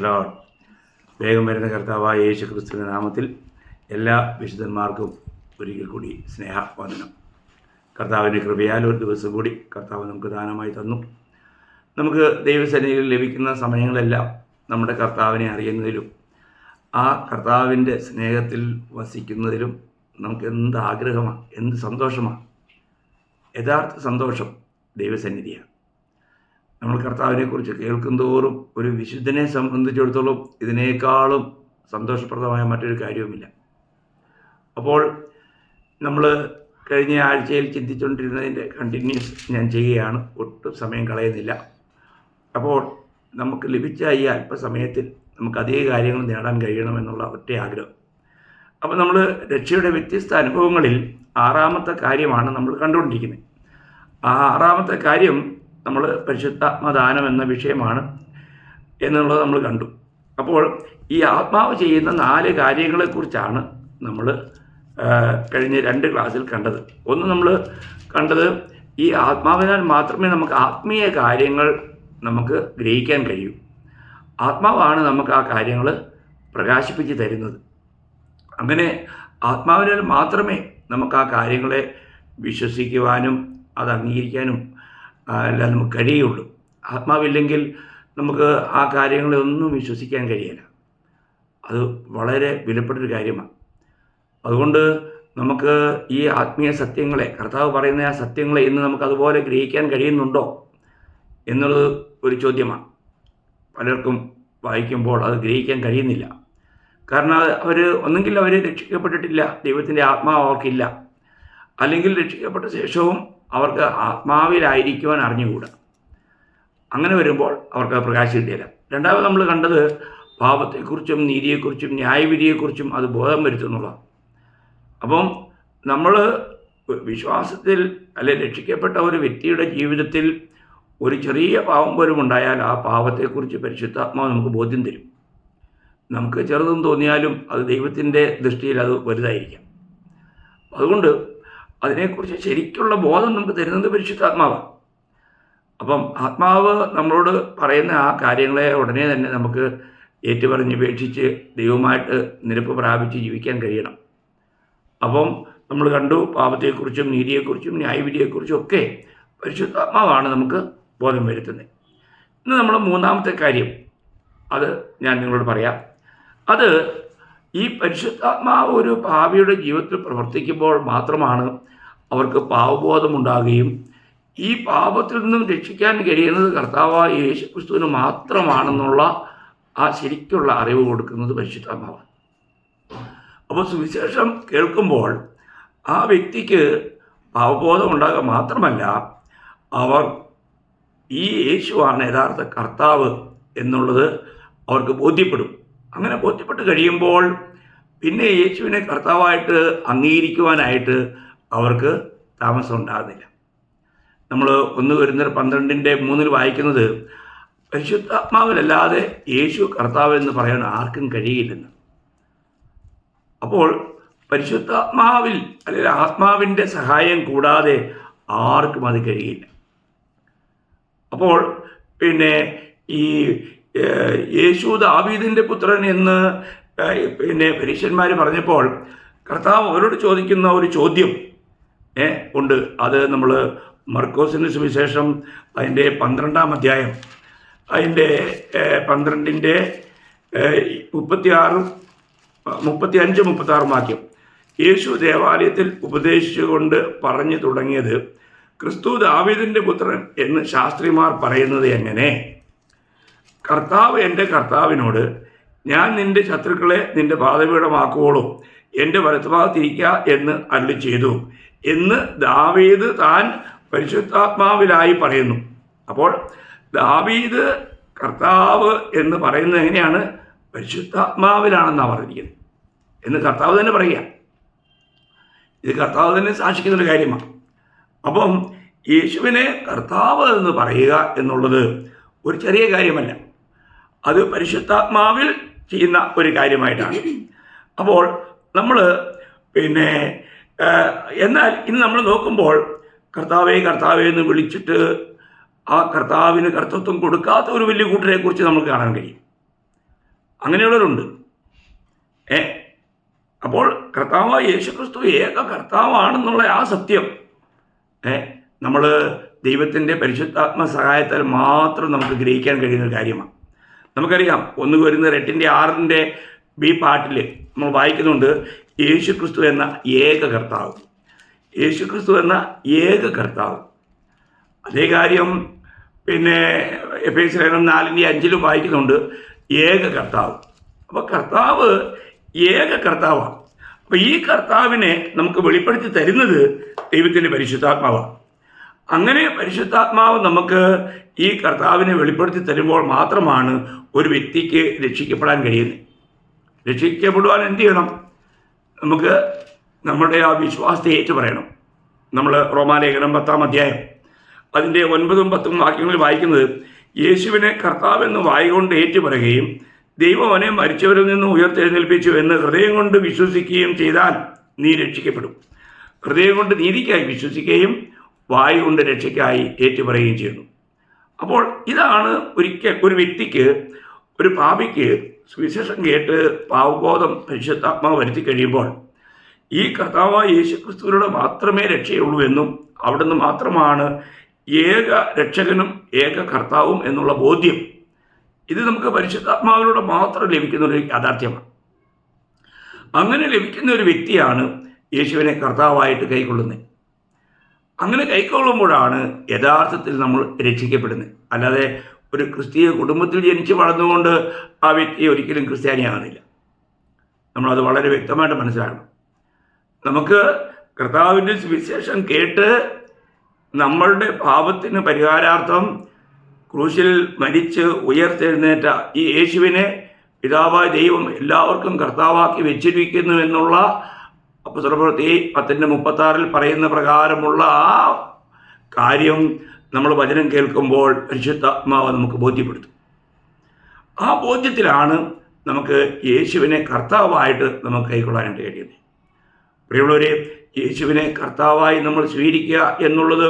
Lord വേഗം വരുന്ന കർത്താവായ യേശു ക്രിസ്തുവിന്റെ നാമത്തിൽ എല്ലാ വിശുദ്ധന്മാർക്കും ഒരിക്കൽ കൂടി സ്നേഹവന്ദനം. കർത്താവിന്റെ കൃപയാൽ ഒരു ദിവസം കൂടി കർത്താവ് നമുക്ക് ദാനമായി തന്നു. നമുക്ക് ദൈവസന്നിധിയിൽ ലഭിക്കുന്ന സമയങ്ങളെല്ലാം നമ്മുടെ കർത്താവിനെ അറിയുന്നതിലും ആ കർത്താവിന്റെ സ്നേഹത്തിൽ വസിക്കുന്നതിലും നമുക്ക് എന്ത് ആഗ്രഹമാണ് എന്ത് സന്തോഷമാണ്. യഥാർത്ഥ സന്തോഷം ദൈവസന്നിധിയാണ്. നമ്മൾ കർത്താവിനെക്കുറിച്ച് കേൾക്കുന്തോറും ഒരു വിശുദ്ധനെ സംബന്ധിച്ചിടത്തോളം ഇതിനേക്കാളും സന്തോഷപ്രദമായ മറ്റൊരു കാര്യവുമില്ല. അപ്പോൾ നമ്മൾ കഴിഞ്ഞ ആഴ്ചയിൽ ചിന്തിച്ചുകൊണ്ടിരുന്നതിന്റെ കണ്ടിന്യൂസ് ഞാൻ ചെയ്യുകയാണ്. ഒട്ടും സമയം കളയുന്നില്ല. അപ്പോൾ നമുക്ക് ലഭിച്ച ഈ അല്പസമയത്തിൽ നമുക്ക് അതേ കാര്യങ്ങൾ നേടാൻ കഴിയണമെന്നുള്ള ഒറ്റ ആഗ്രഹം. അപ്പോൾ നമ്മൾ രക്ഷയുടെ വ്യത്യസ്ത അനുഭവങ്ങളിൽ ആറാമത്തെ കാര്യമാണ് നമ്മൾ കണ്ടുകൊണ്ടിരിക്കുന്നത്. ആ ആറാമത്തെ കാര്യം നമ്മൾ പരിശുദ്ധാത്മദാനം എന്ന വിഷയമാണ് എന്നുള്ളത് നമ്മൾ കണ്ടു. അപ്പോൾ ഈ ആത്മാവ് ചെയ്യുന്ന നാല് കാര്യങ്ങളെക്കുറിച്ചാണ് നമ്മൾ കഴിഞ്ഞ രണ്ട് ക്ലാസ്സിൽ കണ്ടത്. ഒന്ന് നമ്മൾ കണ്ടത് ഈ ആത്മാവിനാൽ മാത്രമേ നമുക്ക് ആത്മീയ കാര്യങ്ങൾ നമുക്ക് ഗ്രഹിക്കാൻ കഴിയൂ. ആത്മാവാണ് നമുക്ക് ആ കാര്യങ്ങൾ പ്രകാശിപ്പിച്ച് തരുന്നത്. അങ്ങനെ ആത്മാവിനാൽ മാത്രമേ നമുക്ക് ആ കാര്യങ്ങളെ വിശ്വസിക്കുവാനും അത് അംഗീകരിക്കാനും ആ, എല്ലാം നമുക്ക് കഴിയുള്ളൂ. ആത്മാവില്ലെങ്കിൽ നമുക്ക് ആ കാര്യങ്ങളെ ഒന്നും വിശ്വസിക്കാൻ കഴിയില്ല. അത് വളരെ വിലപ്പെട്ടൊരു കാര്യമാണ്. അതുകൊണ്ട് നമുക്ക് ഈ ആത്മീയ സത്യങ്ങളെ കർത്താവ് പറയുന്ന ആ സത്യങ്ങളെ ഇന്ന് നമുക്ക് അതുപോലെ ഗ്രഹിക്കാൻ കഴിയുന്നുണ്ടോ എന്നുള്ളത് ഒരു ചോദ്യമാണ്. പലർക്കും വായിക്കുമ്പോൾ അത് ഗ്രഹിക്കാൻ കഴിയുന്നില്ല. കാരണം അവർ ഒന്നെങ്കിൽ അവർ രക്ഷിക്കപ്പെട്ടിട്ടില്ല ദൈവത്തിന്റെ ആത്മാവ് അവർക്കില്ല. അല്ലെങ്കിൽ രക്ഷിക്കപ്പെട്ട ശേഷവും അവർക്ക് ആത്മാവിലായിരിക്കുവാൻ അറിഞ്ഞുകൂടാ. അങ്ങനെ വരുമ്പോൾ അവർക്ക് പ്രകാശം കിട്ടിയില്ല. രണ്ടാമത് നമ്മൾ കണ്ടത് പാപത്തെക്കുറിച്ചും നീതിയെക്കുറിച്ചും ന്യായവിധിയെക്കുറിച്ചും അത് ബോധം വരുത്തുന്നുള്ളതാണ് അപ്പം നമ്മൾ വിശ്വാസത്തിൽ അല്ലെ രക്ഷിക്കപ്പെട്ട ഒരു വ്യക്തിയുടെ ജീവിതത്തിൽ ഒരു ചെറിയ പാവം പോലും ഉണ്ടായാൽ ആ പാവത്തെക്കുറിച്ച് പരിശുദ്ധാത്മാവ് നമുക്ക് ബോധ്യം തരും. നമുക്ക് ചെറുതെന്ന് തോന്നിയാലും അത് ദൈവത്തിന്റെ ദൃഷ്ടിയിൽ അത് വലുതായിരിക്കാം. അതുകൊണ്ട് അതിനെക്കുറിച്ച് ശരിക്കുള്ള ബോധം നമുക്ക് തരുന്നത് പരിശുദ്ധാത്മാവാണ്. അപ്പം ആത്മാവ് നമ്മളോട് പറയുന്ന ആ കാര്യങ്ങളെ ഉടനെ തന്നെ നമുക്ക് ഏറ്റുപറഞ്ഞ് ഉപേക്ഷിച്ച് ദൈവമായിട്ട് നിരപ്പ് പ്രാപിച്ച് ജീവിക്കാൻ കഴിയണം. അപ്പം നമ്മൾ കണ്ടു പാപത്തെക്കുറിച്ചും നീതിയെക്കുറിച്ചും ന്യായവിധിയെക്കുറിച്ചും ഒക്കെ പരിശുദ്ധാത്മാവാണ് നമുക്ക് ബോധം വരുത്തുന്നത്. ഇന്ന് നമ്മൾ മൂന്നാമത്തെ കാര്യം അത് ഞാൻ നിങ്ങളോട് പറയാം. അത് ഈ പരിശുദ്ധാത്മാവ് ഒരു പാപിയുടെ ജീവിതത്തിൽ പ്രവർത്തിക്കുമ്പോൾ മാത്രമാണ് അവർക്ക് പാവബോധമുണ്ടാകുകയും ഈ പാപത്തിൽ നിന്നും രക്ഷിക്കാൻ കഴിയുന്നത് കർത്താവായ യേശു ക്രിസ്തുവിന് മാത്രമാണെന്നുള്ള ആ ശരിക്കുള്ള അറിവ് കൊടുക്കുന്നത് പരിശുദ്ധാത്മാവാണ്. അപ്പോൾ സുവിശേഷം കേൾക്കുമ്പോൾ ആ വ്യക്തിക്ക് പാവബോധം ഉണ്ടാകുക മാത്രമല്ല അവർ ഈ യേശുവാണ് യഥാർത്ഥ കർത്താവ് എന്നുള്ളത് അവർക്ക് ബോധ്യപ്പെടും. അങ്ങനെ ബോധ്യപ്പെട്ട് കഴിയുമ്പോൾ പിന്നെ യേശുവിനെ കർത്താവായിട്ട് അംഗീകരിക്കുവാനായിട്ട് അവർക്ക് താമസം ഉണ്ടാകുന്നില്ല. നമ്മൾ ഒന്ന് വരുന്ന പന്ത്രണ്ടിന്റെ മൂന്നിൽ വായിക്കുന്നത് പരിശുദ്ധാത്മാവിലല്ലാതെ യേശു കർത്താവ് എന്ന് പറയാൻ ആർക്കും കഴിയില്ലെന്ന്. അപ്പോൾ പരിശുദ്ധാത്മാവിൽ അല്ലെങ്കിൽ ആത്മാവിന്റെ സഹായം കൂടാതെ ആർക്കും അത് കഴിയില്ല. അപ്പോൾ പിന്നെ ഈ യേശു ദാവീദിന്റെ പുത്രൻ എന്ന് പിന്നെ പരീക്ഷന്മാർ പറഞ്ഞപ്പോൾ കർത്താവ് അവരോട് ചോദിക്കുന്ന ഒരു ചോദ്യം ഏ, ഉണ്ട്. അത് നമ്മൾ മർക്കോസിന്റെ സുവിശേഷം അതിന്റെ പന്ത്രണ്ടാം അധ്യായം അതിന്റെ പന്ത്രണ്ടിന്റെ മുപ്പത്തിയാറും മുപ്പത്തി അഞ്ച് മുപ്പത്തി ആറും വാക്യം. യേശു ദേവാലയത്തിൽ ഉപദേശിച്ചുകൊണ്ട് പറഞ്ഞു തുടങ്ങിയത് ക്രിസ്തു ദാവീദിന്റെ പുത്രൻ എന്ന് ശാസ്ത്രിമാർ പറയുന്നത് എങ്ങനെ? കർത്താവ് എന്റെ കർത്താവിനോട് ഞാൻ നിന്റെ ശത്രുക്കളെ നിന്റെ പാതപീഠമാക്കുവോളും എന്റെ വലത്തുഭാഗത്തിരിക്കുക എന്ന് അരുളി ചെയ്തു എന്ന് ദാവീദ് താൻ പരിശുദ്ധാത്മാവിലായി പറയുന്നു. അപ്പോൾ ദാവീദ് കർത്താവ് എന്ന് പറയുന്നത് എങ്ങനെയാണ്? പരിശുദ്ധാത്മാവിലാണെന്നാണ് പറഞ്ഞിരിക്കുന്നത്. എന്ന് കർത്താവ് തന്നെ പറയുക. ഇത് കർത്താവ് തന്നെ സാക്ഷിക്കുന്ന ഒരു കാര്യമാണ്. അപ്പം യേശുവിനെ കർത്താവ് എന്ന് പറയുക എന്നുള്ളത് ഒരു ചെറിയ കാര്യമല്ല. അത് പരിശുദ്ധാത്മാവിൽ ചെയ്യുന്ന ഒരു കാര്യമായിട്ടാണ്. അപ്പോൾ നമ്മൾ പിന്നെ എന്നാൽ ഇന്ന് നമ്മൾ നോക്കുമ്പോൾ കർത്താവെ കർത്താവെ എന്ന് വിളിച്ചിട്ട് ആ കർത്താവിന് കർത്തൃത്വം കൊടുക്കാത്ത ഒരു വലിയ കൂട്ടരെ കുറിച്ച് നമുക്ക് കാണാൻ കഴിയും. അങ്ങനെയുള്ളവരുണ്ട്. ഏ അപ്പോൾ കർത്താവ് യേശുക്രിസ്തു ഏക കർത്താവാണെന്നുള്ള ആ സത്യം ഏ നമ്മൾ ദൈവത്തിന്റെ പരിശുദ്ധാത്മ സഹായത്താൽ മാത്രം നമുക്ക് ഗ്രഹിക്കാൻ കഴിയുന്ന ഒരു കാര്യമാണ്. നമുക്കറിയാം ഒന്ന് വരുന്ന എട്ടിന്റെ ആറിന്റെ ബി പാട്ടിൽ നമ്മൾ വായിക്കുന്നുണ്ട് യേശു ക്രിസ്തു എന്ന ഏക കർത്താവ്. യേശു ക്രിസ്തു എന്ന ഏക കർത്താവ്. അതേ കാര്യം പിന്നെ എഫ് എസ് ലേഖനം നാലിന്റെ അഞ്ചിലും വായിക്കുന്നുണ്ട് ഏക കർത്താവ്. അപ്പോൾ കർത്താവ് ഏക കർത്താവാണ്. അപ്പോൾ ഈ കർത്താവിനെ നമുക്ക് വെളിപ്പെടുത്തി തരുന്നത് ദൈവത്തിന്റെ പരിശുദ്ധാത്മാവാണ്. അങ്ങനെ പരിശുദ്ധാത്മാവ് നമുക്ക് ഈ കർത്താവിനെ വെളിപ്പെടുത്തി തരുമ്പോൾ മാത്രമാണ് ഒരു വ്യക്തിക്ക് രക്ഷിക്കപ്പെടാൻ കഴിയുന്നത്. രക്ഷിക്കപ്പെടുവാൻ എന്ത് ചെയ്യണം? നമുക്ക് നമ്മുടെ ആ വിശ്വാസത്തെ ഏറ്റു പറയണം. നമ്മൾ റോമാലേഖനം പത്താം അധ്യായം. അതിന്റെ ഒൻപതും പത്തും വാക്യങ്ങളിൽ വായിക്കുന്നത് യേശുവിനെ കർത്താവെന്ന് ഏറ്റു പറയുകയും ദൈവം അവനെ മരിച്ചവരിൽ നിന്ന് ഉയർത്തെഴുന്നേൽപ്പിച്ചു എന്ന് ഹൃദയം കൊണ്ട് വിശ്വസിക്കുകയും ചെയ്താൽ നീ രക്ഷിക്കപ്പെടും. ഹൃദയം കൊണ്ട് നീതിക്കായി വിശ്വസിക്കുകയും വായു കൊണ്ട് രക്ഷയ്ക്കായി ഏറ്റുപറയുകയും ചെയ്യുന്നു. അപ്പോൾ ഇതാണ് ഒരിക്കൽ ഒരു വ്യക്തിക്ക് ഒരു പാപിക്ക് സുവിശേഷം കേട്ട് പാവബോധം പരിശുദ്ധാത്മാവ് വരുത്തി കഴിയുമ്പോൾ ഈ കർത്താവായ യേശുക്രിസ്തുവിലൂടെ മാത്രമേ രക്ഷയുള്ളൂ എന്നും അവിടുന്ന് മാത്രമാണ് ഏക രക്ഷകനും ഏക കർത്താവും എന്നുള്ള ബോധ്യം ഇത് നമുക്ക് പരിശുദ്ധാത്മാവിലൂടെ മാത്രം ലഭിക്കുന്ന ഒരു യാഥാർത്ഥ്യമാണ്. അങ്ങനെ ലഭിക്കുന്ന ഒരു വ്യക്തിയാണ് യേശുവിനെ കർത്താവായിട്ട് കൈക്കൊള്ളുന്നത്. അങ്ങനെ കൈക്കൊള്ളുമ്പോഴാണ് യഥാർത്ഥത്തിൽ നമ്മൾ രക്ഷിക്കപ്പെടുന്നത്. അല്ലാതെ ഒരു ക്രിസ്തീയ കുടുംബത്തിൽ ജനിച്ച് വളർന്നുകൊണ്ട് ആ വ്യക്തി ഒരിക്കലും ക്രിസ്ത്യാനിയാകുന്നില്ല. നമ്മളത് വളരെ വ്യക്തമായിട്ട് മനസ്സിലാക്കണം. നമുക്ക് കർത്താവിന്റെ സുവിശേഷം കേട്ട് നമ്മളുടെ പാപത്തിന് പരിഹാരാർത്ഥം ക്രൂശിൽ മരിച്ച് ഉയർത്തെഴുന്നേറ്റ ഈ യേശുവിനെ പിതാവായ ദൈവം എല്ലാവർക്കും കർത്താവാക്കി വെച്ചിരിക്കുന്നു എന്നുള്ള പുസ്തകപ്രവൃത്തി പത്തിന്റെ മുപ്പത്താറിൽ പറയുന്ന പ്രകാരമുള്ള ആ കാര്യം നമ്മൾ വചനം കേൾക്കുമ്പോൾ പരിശുദ്ധാത്മാവ് നമുക്ക് ബോധ്യപ്പെടുത്തും. ആ ബോധ്യത്തിലാണ് നമുക്ക് യേശുവിനെ കർത്താവായിട്ട് നമുക്ക് കൈക്കൊള്ളാനായിട്ട് കഴിയുന്നത് പ്രിയമുള്ളവരെ യേശുവിനെ കർത്താവായി നമ്മൾ സ്വീകരിക്കുക എന്നുള്ളത്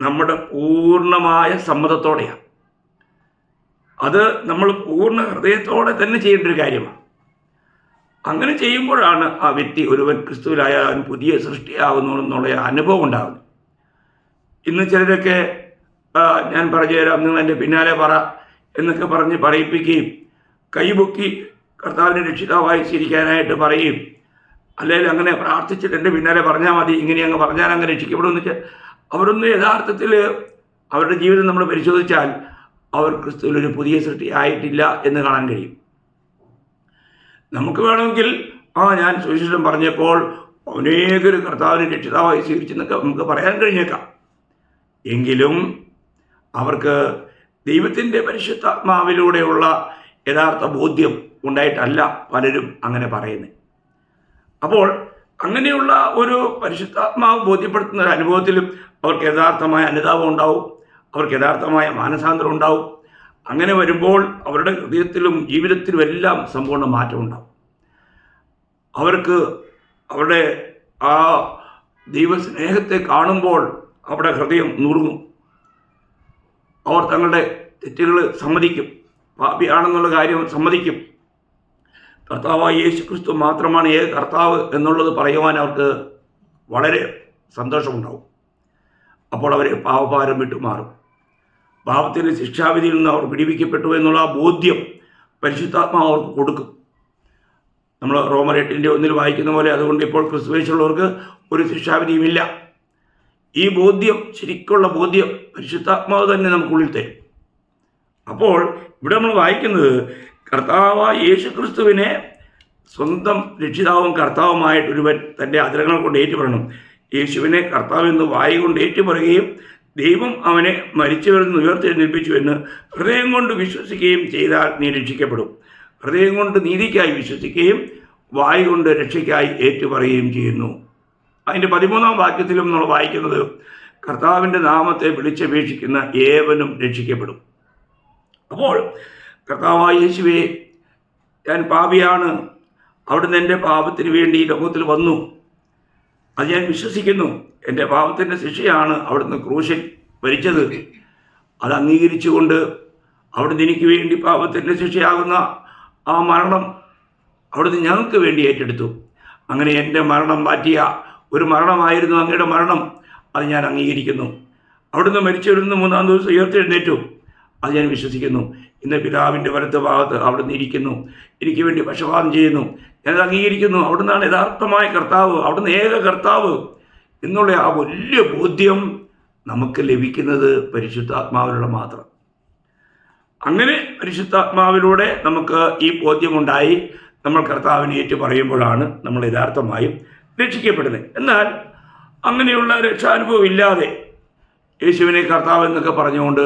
നമ്മുടെ പൂർണമായ സമ്മതത്തോടെയാണ്. അത് നമ്മൾ പൂർണ ഹൃദയത്തോടെ തന്നെ ചെയ്യേണ്ട ഒരു കാര്യമാണ്. അങ്ങനെ ചെയ്യുമ്പോഴാണ് ആ വ്യക്തി ഒരുവൻ ക്രിസ്തുവിലായ അവൻ പുതിയ സൃഷ്ടിയാകുന്നു എന്നുള്ള അനുഭവം ഉണ്ടാകുന്നത് ഇന്ന് ചിലരൊക്കെ ഞാൻ പറഞ്ഞു തരാം നിങ്ങൾ എന്റെ പിന്നാലെ പറ എന്നൊക്കെ പറഞ്ഞ് പറയിപ്പിക്കുകയും കൈപൊക്കി കർത്താവിന്റെ രക്ഷിതാവായി സ്വീകരിക്കാനായിട്ട് പറയും അല്ലെങ്കിൽ അങ്ങനെ പ്രാർത്ഥിച്ചിട്ട് എന്റെ പിന്നാലെ പറഞ്ഞാൽ മതി ഇങ്ങനെ അങ്ങ് പറഞ്ഞാൽ അങ്ങ് രക്ഷിക്കപ്പെടുമെന്ന് വെച്ചാൽ അവരൊന്ന് യഥാർത്ഥത്തിൽ അവരുടെ ജീവിതം നമ്മൾ പരിശോധിച്ചാൽ അവർ ക്രിസ്തുവിൽ ഒരു പുതിയ സൃഷ്ടി ആയിട്ടില്ല എന്ന് കാണാൻ കഴിയും. നമുക്ക് വേണമെങ്കിൽ ആ ഞാൻ സുവിശേഷം പറഞ്ഞപ്പോൾ അനേകരും കർത്താവിനെ രക്ഷിതാവായി സ്വീകരിച്ചെന്നൊക്കെ നമുക്ക് പറയാൻ കഴിഞ്ഞേക്കാം. എങ്കിലും അവർക്ക് ദൈവത്തിന്റെ പരിശുദ്ധാത്മാവിലൂടെയുള്ള യഥാർത്ഥ ബോധ്യം ഉണ്ടായിട്ടല്ല പലരും അങ്ങനെ പറയുന്നത്. അപ്പോൾ അങ്ങനെയുള്ള ഒരു പരിശുദ്ധാത്മാവ് ബോധ്യപ്പെടുത്തുന്ന ഒരു അനുഭവത്തിലും അവർക്ക് യഥാർത്ഥമായ അനുതാപം ഉണ്ടാവും. അവർക്ക് യഥാർത്ഥമായ മാനസാന്തരം ഉണ്ടാവും. അങ്ങനെ വരുമ്പോൾ അവരുടെ ഹൃദയത്തിലും ജീവിതത്തിലും എല്ലാം സമ്പൂർണ മാറ്റം ഉണ്ടാകും അവർക്ക് അവരുടെ ആ ദൈവസ്നേഹത്തെ കാണുമ്പോൾ അവരുടെ ഹൃദയം നുറുങ്ങും. അവർ തങ്ങളുടെ തെറ്റുകൾ സമ്മതിക്കും. പാപിയാണെന്നുള്ള കാര്യം സമ്മതിക്കും. കർത്താവായ യേശു ക്രിസ്തു മാത്രമാണ് ഏത് കർത്താവ് എന്നുള്ളത് പറയുവാൻ അവർക്ക് വളരെ സന്തോഷമുണ്ടാവും. അപ്പോൾ അവർ പാവഭാരം വിട്ടുമാറും. പാപത്തിന്റെ ശിക്ഷാവിധിയിൽ നിന്ന് അവർ പിടിവിക്കപ്പെട്ടു എന്നുള്ള ആ ബോധ്യം പരിശുദ്ധാത്മാവ് അവർക്ക് കൊടുക്കും. നമ്മൾ റോമർ ഒന്നിൽ വായിക്കുന്ന പോലെ അതുകൊണ്ട് ഇപ്പോൾ ക്രിസ്തുവേശുള്ളവർക്ക് ഒരു ശിക്ഷാവിധിയുമില്ല. ഈ ബോധ്യം ശരിക്കുള്ള ബോധ്യം പരിശുദ്ധാത്മാവ് തന്നെ നമുക്കുള്ളിൽ തരും. അപ്പോൾ ഇവിടെ നമ്മൾ വായിക്കുന്നത് കർത്താവായ യേശു ക്രിസ്തുവിനെ സ്വന്തം രക്ഷിതാവും കർത്താവുമായിട്ട് ഒരുവൻ തന്റെ അതിരങ്ങൾ കൊണ്ട് ഏറ്റുപറയണം. യേശുവിനെ കർത്താവ് എന്ന് വായി കൊണ്ട് ഏറ്റുപറയുകയും ദൈവം അവനെ മരിച്ചവരിൽ നിന്ന് ഉയർത്തെഴുന്നേൽപ്പിച്ചു എന്ന് ഹൃദയം കൊണ്ട് വിശ്വസിക്കുകയും ചെയ്താൽ നീ രക്ഷിക്കപ്പെടും. ഹൃദയം കൊണ്ട് നീതിക്കായി വിശ്വസിക്കുകയും വായു കൊണ്ട് രക്ഷയ്ക്കായി ഏറ്റുപറയുകയും ചെയ്യുന്നു. അതിന്റെ പതിമൂന്നാം വാക്യത്തിലും നമ്മൾ വായിക്കുന്നത് കർത്താവിന്റെ നാമത്തെ വിളിച്ചപേക്ഷിക്കുന്ന ഏവനും രക്ഷിക്കപ്പെടും. അപ്പോൾ കർത്താവായ യേശുവെ ഞാൻ പാപിയാണ്. അവിടുന്ന് എന്റെ പാപത്തിന് വേണ്ടി ഈ ലോകത്തിൽ വന്നു. അത് ഞാൻ വിശ്വസിക്കുന്നു. എന്റെ പാപത്തിന്റെ ശിക്ഷയാണ് അവിടുന്ന് ക്രൂശിൽ ഭരിച്ചത് അത് അംഗീകരിച്ചുകൊണ്ട് അവിടുന്ന് എനിക്ക് വേണ്ടി പാപത്തിന്റെ ശിക്ഷയാകുന്ന ആ മരണം അവിടുന്ന് ഞങ്ങൾക്ക് വേണ്ടി ഏറ്റെടുത്തു. അങ്ങനെ എന്റെ മരണം മാറ്റിയ ഒരു മരണമായിരുന്നു അങ്ങയുടെ മരണം. അത് ഞാൻ അംഗീകരിക്കുന്നു. അവിടുന്ന് മരിച്ചവരുന്ന് മൂന്നാം ദിവസം ഉയർത്തെഴുന്നേറ്റു. അത് ഞാൻ വിശ്വസിക്കുന്നു. ഇന്ന് പിതാവിന്റെ വലത്ത് ഭാഗത്ത് അവിടുന്ന് ഇരിക്കുന്നു. എനിക്ക് വേണ്ടി പക്ഷപാതം ചെയ്യുന്നു. ഞാനത് അംഗീകരിക്കുന്നു. അവിടുന്നാണ് യഥാർത്ഥമായ കർത്താവ്. അവിടുന്ന് ഏക കർത്താവ്. എന്നുള്ള ആ വലിയ ബോധ്യം നമുക്ക് ലഭിക്കുന്നത് പരിശുദ്ധാത്മാവിലൂടെ മാത്രം. അങ്ങനെ പരിശുദ്ധാത്മാവിലൂടെ നമുക്ക് ഈ ബോധ്യമുണ്ടായി. നമ്മൾ കർത്താവിനെ ഏറ്റു പറയുമ്പോഴാണ് നമ്മൾ യഥാർത്ഥമായും രക്ഷിക്കപ്പെടുന്നത്. എന്നാൽ അങ്ങനെയുള്ള രക്ഷാനുഭവം ഇല്ലാതെ യേശുവിനെ കർത്താവ് എന്നൊക്കെ പറഞ്ഞുകൊണ്ട്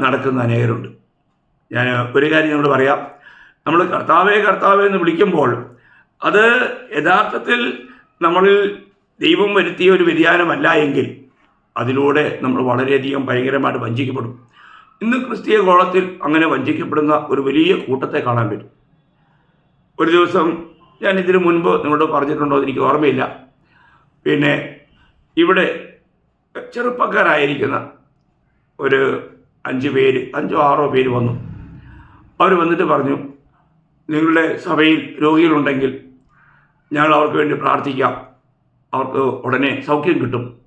നടക്കുന്ന അനേകരുണ്ട്. ഞാൻ ഒരു കാര്യം നമ്മൾ പറയാം. നമ്മൾ കർത്താവേ കർത്താവേ എന്ന് വിളിക്കുമ്പോൾ അത് യഥാർത്ഥത്തിൽ നമ്മളിൽ ദൈവം വരുത്തിയ ഒരു വ്യതിയാനമല്ല എങ്കിൽ അതിലൂടെ നമ്മൾ വളരെയധികം ഭയങ്കരമായിട്ട് വഞ്ചിക്കപ്പെടും. ഇന്ന് ക്രിസ്തീയ കോളത്തിൽ അങ്ങനെ വഞ്ചിക്കപ്പെടുന്ന ഒരു വലിയ കൂട്ടത്തെ കാണാൻ പറ്റും. ഒരു ദിവസം ഞാൻ ഇതിനു മുൻപ് നിങ്ങളോട് പറഞ്ഞിട്ടുണ്ടോ എന്ന് എനിക്ക് ഓർമ്മയില്ല. പിന്നെ ഇവിടെ ചെറുപ്പക്കാരായിരിക്കുന്ന ഒരു അഞ്ച് പേര് അഞ്ചോ ആറോ പേര് വന്നു. അവർ വന്നിട്ട് പറഞ്ഞു നിങ്ങളുടെ സഭയിൽ രോഗികളുണ്ടെങ്കിൽ ഞങ്ങൾ അവർക്ക് വേണ്ടി പ്രാർത്ഥിക്കാം. അവർക്ക് ഉടനെ സൗഖ്യം കിട്ടും.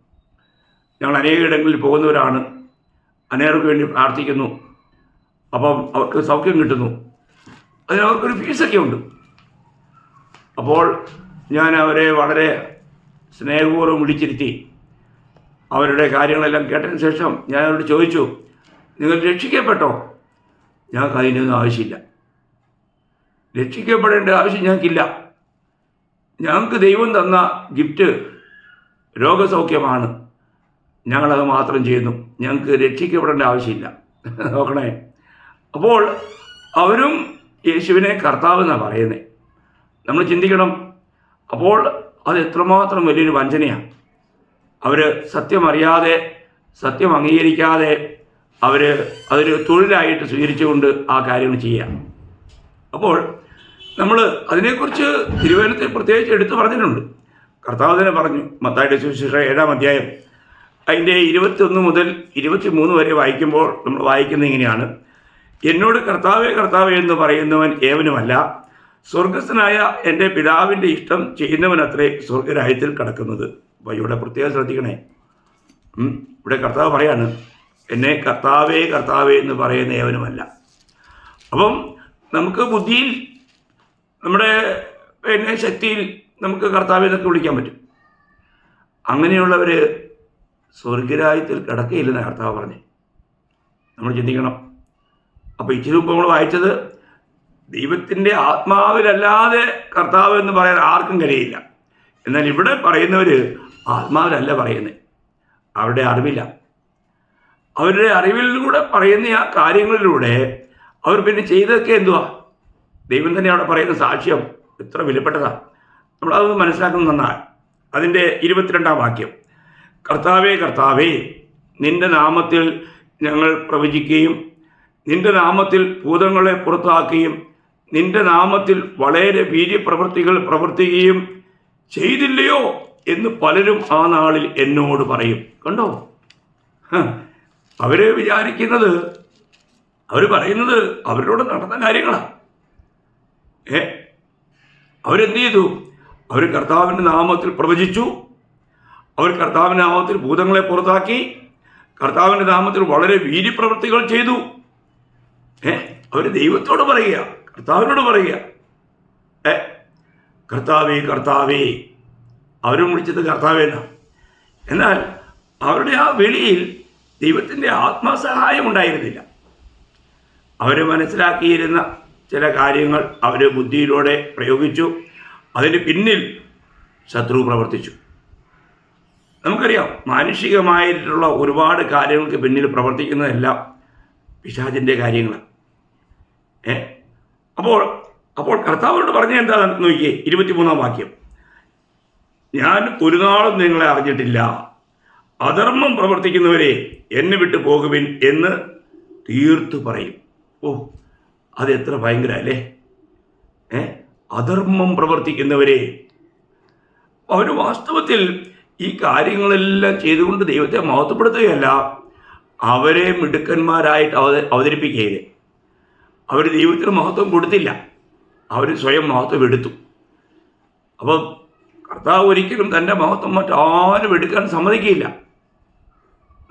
ഞങ്ങൾ അനേക ഇടങ്ങളിൽ പോകുന്നവരാണ്. അനേകർക്ക് വേണ്ടി പ്രാർത്ഥിക്കുന്നു. അപ്പം അവർക്ക് സൗഖ്യം കിട്ടുന്നു. അതിന് അവർക്കൊരു ഫീസൊക്കെ ഉണ്ട്. അപ്പോൾ ഞാൻ അവരെ വളരെ സ്നേഹപൂർവം വിളിച്ചിരുത്തി. അവരുടെ കാര്യങ്ങളെല്ലാം കേട്ടതിന് ശേഷം ഞാൻ അവരോട് ചോദിച്ചു നിങ്ങൾ രക്ഷിക്കപ്പെട്ടോ? ഞങ്ങൾക്ക് അതിനൊന്നും ആവശ്യമില്ല. രക്ഷിക്കപ്പെടേണ്ട ആവശ്യം ഞങ്ങൾക്കില്ല. ഞങ്ങൾക്ക് ദൈവം തന്ന ഗിഫ്റ്റ് രോഗസൗഖ്യമാണ്. ഞങ്ങളത് മാത്രം ചെയ്യുന്നു. ഞങ്ങൾക്ക് രക്ഷിക്കപ്പെടേണ്ട ആവശ്യമില്ല. നോക്കണേ. അപ്പോൾ അവരും യേശുവിനെ കർത്താവ് എന്നാണ് പറയുന്നത് നമ്മൾ ചിന്തിക്കണം. അപ്പോൾ അത് എത്രമാത്രം വലിയൊരു വഞ്ചനയാണ് അവർ സത്യമറിയാതെ സത്യം അംഗീകരിക്കാതെ അവർ അതൊരു തൊഴിലായിട്ട് സ്വീകരിച്ചുകൊണ്ട് ആ കാര്യങ്ങൾ ചെയ്യാം. അപ്പോൾ നമ്മൾ അതിനെക്കുറിച്ച് തിരുവനന്തപുരത്തിൽ പ്രത്യേകിച്ച് എടുത്തു പറഞ്ഞിട്ടുണ്ട്. കർത്താവ് തന്നെ പറഞ്ഞു മത്തായിട്ട് സുവിശേഷ ഏഴാം അധ്യായം അതിന്റെ ഇരുപത്തിയൊന്ന് മുതൽ ഇരുപത്തി മൂന്ന് വരെ വായിക്കുമ്പോൾ നമ്മൾ വായിക്കുന്നത് ഇങ്ങനെയാണ്. എന്നോട് കർത്താവേ കർത്താവേ എന്ന് പറയുന്നവൻ ഏവനുമല്ല സ്വർഗസ്ഥനായ എന്റെ പിതാവിന്റെ ഇഷ്ടം ചെയ്യുന്നവനത്രേ സ്വർഗരാജ്യത്തിൽ കിടക്കുന്നത്. അപ്പോൾ ഇവിടെ പ്രത്യേകം ശ്രദ്ധിക്കണേ. ഇവിടെ കർത്താവ് പറയാണ് എന്നെ കർത്താവേ കർത്താവേ എന്ന് പറയുന്ന ഏവനുമല്ല. അപ്പം നമുക്ക് ബുദ്ധിയിൽ നമ്മുടെ പിന്നെ ശക്തിയിൽ നമുക്ക് കർത്താവിനൊക്കെ വിളിക്കാൻ പറ്റും. അങ്ങനെയുള്ളവർ സ്വർഗരാജ്യത്തിൽ കിടക്കയില്ലെന്ന് കർത്താവ് പറഞ്ഞു. നമ്മൾ ചിന്തിക്കണം. അപ്പോൾ ഇച്ചിരി മുമ്പ് നമ്മൾ വായിച്ചത് ദൈവത്തിന്റെ ആത്മാവിലല്ലാതെ കർത്താവ് എന്ന് പറയാൻ ആർക്കും കഴിയില്ല എന്നാൽ ഇവിടെ പറയുന്നവർ ആത്മാവിലല്ല പറയുന്നത് അവരുടെ അറിവില്ല. അവരുടെ അറിവിലൂടെ പറയുന്ന ആ കാര്യങ്ങളിലൂടെ അവർ പിന്നെ ചെയ്തതൊക്കെ എന്തുവാ? ദൈവം തന്നെ അവിടെ പറയുന്ന സാക്ഷ്യം എത്ര വിലപ്പെട്ടതാണ് നമ്മളത് മനസ്സിലാക്കുന്നത് നന്നാണ് അതിന്റെ ഇരുപത്തിരണ്ടാം വാക്യം. കർത്താവേ കർത്താവേ നിന്റെ നാമത്തിൽ ഞങ്ങൾ പ്രവചിക്കുകയും നിന്റെ നാമത്തിൽ ഭൂതങ്ങളെ പുറത്താക്കുകയും നിന്റെ നാമത്തിൽ വളരെ വീര്യപ്രവൃത്തികൾ പ്രവർത്തിക്കുകയും ചെയ്തില്ലയോ എന്ന് പലരും ആ നാളിൽ എന്നോട് പറയും. കണ്ടോ? അവർ വിചാരിക്കുന്നത് അവർ പറയുന്നത് അവരോട് നടന്ന കാര്യങ്ങളാണ് ഏ? അവരെന്ത് ചെയ്തു? അവർ കർത്താവിന്റെ നാമത്തിൽ പ്രവചിച്ചു. അവർ കർത്താവിന്റെ നാമത്തിൽ ഭൂതങ്ങളെ പുറത്താക്കി. കർത്താവിന്റെ നാമത്തിൽ വളരെ വീര്യപ്രവൃത്തികൾ ചെയ്തു. ഏ? അവർ ദൈവത്തോട് പറയുക. കർത്താവിനോട് പറയുക. ഏ? കർത്താവേ കർത്താവേ. അവരും വിളിച്ചത് കർത്താവേന എന്നാൽ അവരുടെ ആ വെളിയിൽ ദൈവത്തിന്റെ ആത്മസഹായം ഉണ്ടായിരുന്നില്ല. അവർ മനസ്സിലാക്കിയിരുന്ന ചില കാര്യങ്ങൾ അവർ ബുദ്ധിയിലൂടെ പ്രയോഗിച്ചു അതിന് പിന്നിൽ ശത്രു പ്രവർത്തിച്ചു. നമുക്കറിയാം മാനുഷികമായിട്ടുള്ള ഒരുപാട് കാര്യങ്ങൾക്ക് പിന്നിൽ പ്രവർത്തിക്കുന്നതെല്ലാം പിശാചിന്റെ കാര്യങ്ങൾ ഏ? അപ്പോൾ അപ്പോൾ കർത്താവിനോട് പറഞ്ഞ എന്താണെന്ന് നോക്കിയേ ഇരുപത്തിമൂന്നാം വാക്യം. ഞാൻ ഒരു നാളും നിങ്ങളെ അറിഞ്ഞിട്ടില്ല. അധർമ്മം പ്രവർത്തിക്കുന്നവരെ എന്നെ വിട്ടു പോകുവിൻ എന്ന് തീർത്തു പറയും. ഓ അത് എത്ര ഭയങ്കര അല്ലേ ഏ? അധർമ്മം പ്രവർത്തിക്കുന്നവരെ. അവർ വാസ്തവത്തിൽ ഈ കാര്യങ്ങളെല്ലാം ചെയ്തുകൊണ്ട് ദൈവത്തെ മഹത്വപ്പെടുത്തുകയല്ല അവരെ മിടുക്കന്മാരായിട്ട് അവത അവതരിപ്പിക്കുകയില്ല? അവർ ദൈവത്തിന് മഹത്വം കൊടുത്തില്ല. അവർ സ്വയം മഹത്വം എടുത്തു. അപ്പം കർത്താവ് ഒരിക്കലും തന്റെ മഹത്വം മറ്റാരും എടുക്കാൻ സമ്മതിക്കില്ല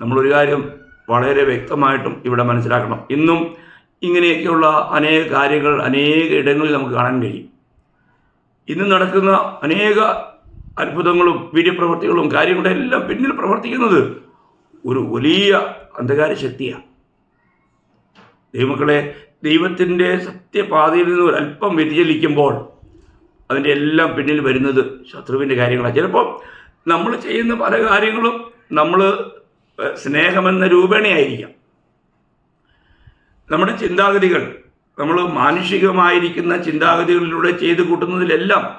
നമ്മളൊരു കാര്യം വളരെ വ്യക്തമായിട്ടും ഇവിടെ മനസ്സിലാക്കണം. ഇന്നും ഇങ്ങനെയൊക്കെയുള്ള അനേക കാര്യങ്ങൾ അനേക ഇടങ്ങളിൽ നമുക്ക് കാണാൻ കഴിയും. ഇന്ന് നടക്കുന്ന അനേക അത്ഭുതങ്ങളും വീര്യപ്രവർത്തികളും കാര്യങ്ങളുടെ എല്ലാം പിന്നിൽ പ്രവർത്തിക്കുന്നത് ഒരു വലിയ അന്ധകാര ശക്തിയാണ് ദൈവമക്കളെ ദൈവത്തിന്റെ സത്യപാതയിൽ നിന്ന് ഒരല്പം വ്യതിചലിക്കുമ്പോൾ അതിന്റെ എല്ലാം പിന്നിൽ വരുന്നത് ശത്രുവിന്റെ കാര്യങ്ങളാണ് ചിലപ്പോൾ നമ്മൾ ചെയ്യുന്ന പല കാര്യങ്ങളും നമ്മൾ സ്നേഹമെന്ന രൂപേണയായിരിക്കാം. നമ്മുടെ ചിന്താഗതികൾ നമ്മൾ മാനുഷികമായിരിക്കുന്ന ചിന്താഗതികളിലൂടെ ചെയ്തു കൂട്ടുന്നതിലെല്ലാം